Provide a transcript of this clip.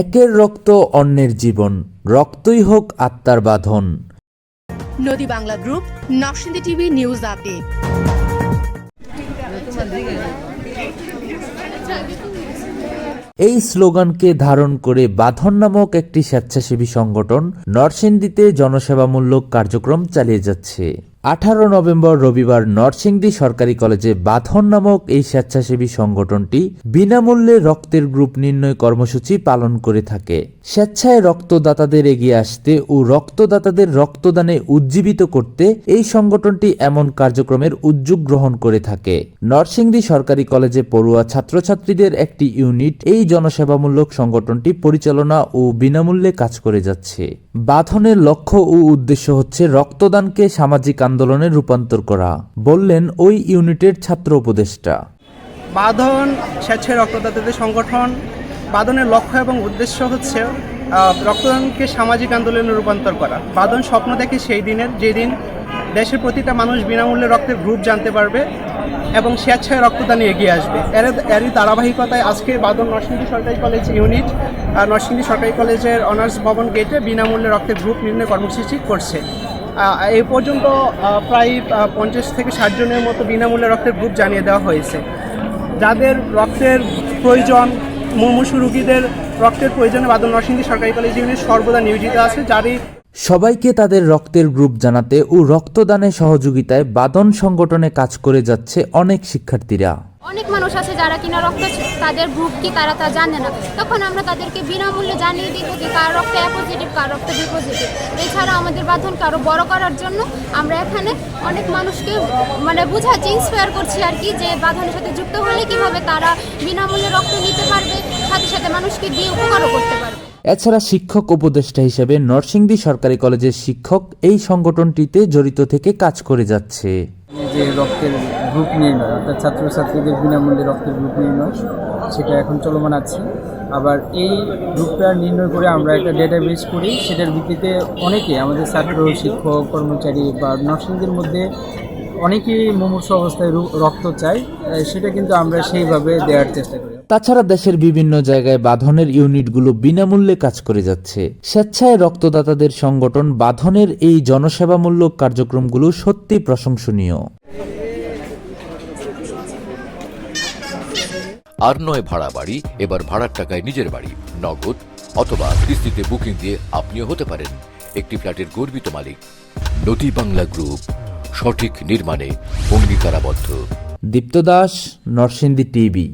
একের রক্ত অন্যের জীবন রক্তই হোক আত্মার বাঁধন। Nodi Bangla group Narsingdi TV news update. এই স্লোগানকে ধারণ করে বাঁধন নামক একটি স্বেচ্ছাসেবী সংগঠন নরসিংদীতে জনসেবামূলক কার্যক্রম চালিয়ে যাচ্ছে। আঠারো নভেম্বর রবিবার নরসিংদী সরকারি কলেজে বাঁধন নামক এই স্বেচ্ছাসেবী সংগঠনটি বিনামূল্যে রক্তের গ্রুপ নির্ণয় কর্মসূচি পালন করে থাকে। স্বেচ্ছায় রক্তদাতাদের এগিয়ে আসতে ও রক্তদাতাদের রক্তদানে উজ্জীবিত করতে এই সংগঠনটি এমন কার্যক্রমের উদ্যোগ গ্রহণ করে থাকে। নরসিংদী সরকারি কলেজে পড়ুয়া ছাত্রছাত্রীদের একটি ইউনিট এই জনসেবামূলক সংগঠনটি পরিচালনা ও বিনামূল্যে কাজ করে যাচ্ছে। বাঁধনের লক্ষ্য ও উদ্দেশ্য হচ্ছে রক্তদানকে সামাজিক আন্দোলনে রূপান্তর করা, বললেন ওই ইউনিটের ছাত্র উপদেষ্টা। বাঁধন স্বেচ্ছায় রক্তদাতাদের সংগঠন, বাঁধনের লক্ষ্য এবং উদ্দেশ্য হচ্ছে রক্তদানকে সামাজিক আন্দোলনে রূপান্তর করা। বাঁধন স্বপ্ন দেখে সেই দিনের, যেদিন দেশের প্রতিটা মানুষ বিনামূল্যে রক্তের গ্রুপ জানতে পারবে এবং স্বেচ্ছায় রক্তদানে এগিয়ে আসবে। এর এরই ধারাবাহিকতায় আজকে বাঁধন নরসিংদী সরকারি কলেজ ইউনিট নরসিংদী সরকারি কলেজের অনার্স ভবন গেটে বিনামূল্যে রক্তের গ্রুপ নির্ণয় কর্মসূচি করছে। এই পর্যন্ত প্রায় পঞ্চাশ থেকে ষাট জনের মতো বিনামূল্যে রক্তের গ্রুপ জানিয়ে দেওয়া হয়েছে। যাদের রক্তের প্রয়োজন মুমূর্ষু রুগীদের রক্তের প্রয়োজনে বাদল নরসিংদী সরকারি কলেজ ইউনিট সর্বদা নিয়োজিত আছে। যারই সবাইকে তাদের রক্তের গ্রুপ জানাতে ও রক্তদানে সহযোগিতায় বাদন সংগঠনে কাজ করে যাচ্ছে অনেক শিক্ষার্থীরা। অনেক মানুষ আছে যারা কিনা রক্ত তাদের গ্রুপ কি তারা তা জানে না। তখন আমরা তাদেরকে বিনামূল্যে জানিয়ে দিব যে কার রক্ত এ পজিটিভ কার রক্ত বি পজিটিভ এছাড়া আমাদের বাঁধনকে আরও বড় করার জন্য আমরা এখানে অনেক মানুষকে মানে বুঝাচ্ছি ইন্সপায়ার করছি আর কি, যে বাঁধনের সাথে যুক্ত হলে কীভাবে তারা বিনামূল্যে রক্ত নিতে পারবে, সাথে সাথে মানুষকে দিয়ে উপকারও করতে পারবে। এছাড়া শিক্ষক উপদেষ্টা হিসেবে নরসিংদী সরকারি কলেজের শিক্ষক এই সংগঠনটিতে জড়িত থেকে কাজ করে যাচ্ছে। যে রক্তের গ্রুপ নির্ণয়, অর্থাৎ ছাত্রছাত্রীদের বিনামূল্যে রক্তের গ্রুপ নির্ণয়, সেটা এখন চলমান আছে। আবার এই গ্রুপটা নির্ণয় করে আমরা একটা ডেটাবেস করি, সেটার ভিত্তিতে অনেকে আমাদের ছাত্র, শিক্ষক, কর্মচারী বা নার্সিংদের মধ্যে অনেকেই মুমূর্ষ অবস্থায় রক্ত চায় আহ, সেটা কিন্তু আমরা সেইভাবে দেওয়ার চেষ্টা করি। তাছাড়া দেশের বিভিন্ন জায়গায় বাঁধনের ইউনিটগুলো বিনামূল্যে কাজ করে যাচ্ছে। স্বেচ্ছায় রক্তদাতাদের সংগঠন বাঁধনের এই জনসেবামূলক কার্যক্রমগুলো সত্যি প্রশংসনীয়। আর নয় ভাড়া বাড়ি এবার ভাড়ার টাকায় নিজের বাড়ি নগদ অথবা কিস্তিতে বুকিং দিয়ে আপনিও হতে পারেন। একটি ফ্ল্যাটের গর্বিত মালিক নদী বাংলা গ্রুপ। সঠিক নির্মাণে অঙ্গীকারাবদ্ধ। দীপ্ত দাস নরসিংদী টিভি।